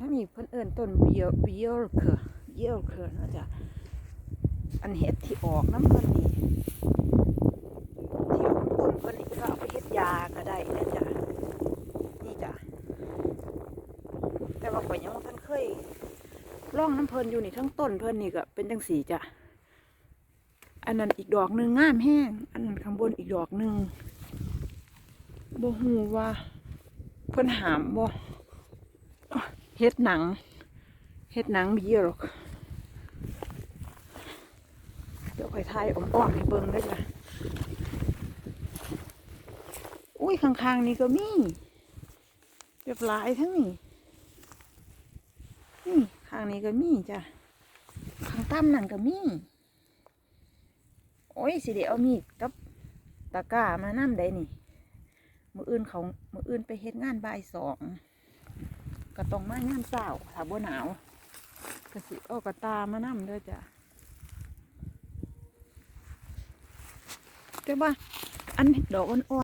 ทั้งนี้เพิ่นเอิ้นต้นเบียเบียลเคอเบียลเคอเนาะจ้ะอันเห็ดที่ออกน้ำเพิ่นนี่ที่ออกต้นเพิ่นนี่ก็เอาไปเฮ็ดยาก็ได้นะจ้ะนี่จ้ะแต่ว่าข่อยยังบ่ทันเคยล่องน้ำเพิ่นอยู่นี่ทั้งต้นเพิ่นนี่ก็เป็นจังสีจ้ะอันนั้นอีกดอกหนึ่งงามแห้ง อันนั้นข้างบนอีกดอกหนึ่งบ่ฮู้ว่าเพิ่นหามบ่ เฮ็ดหนัง เฮ็ดหนังมีเยอะหรอก เดี๋ยวค่อยถ่ายอ้อมๆให้เบิ่งเด้จ้ะอุ้ยข้างๆนี่ก็มีเรียบหลายทั้งนี้นี่ข้างนี้ก็มีจ้ะข้างใต้มนั่นก็มี โอ้ยสิเดี๋ยวเอามีดกับตะกร้ามานำได้นี่ มืออื่นเขามืออื่นไปเฮ็ดงานบ่ายสอง ก็ต้องมาย่ามเศร้าถ้าบ่หนาวก็สิโอากระตามานำเด้อจ้ะแต่ว่าอันดอกอ่อน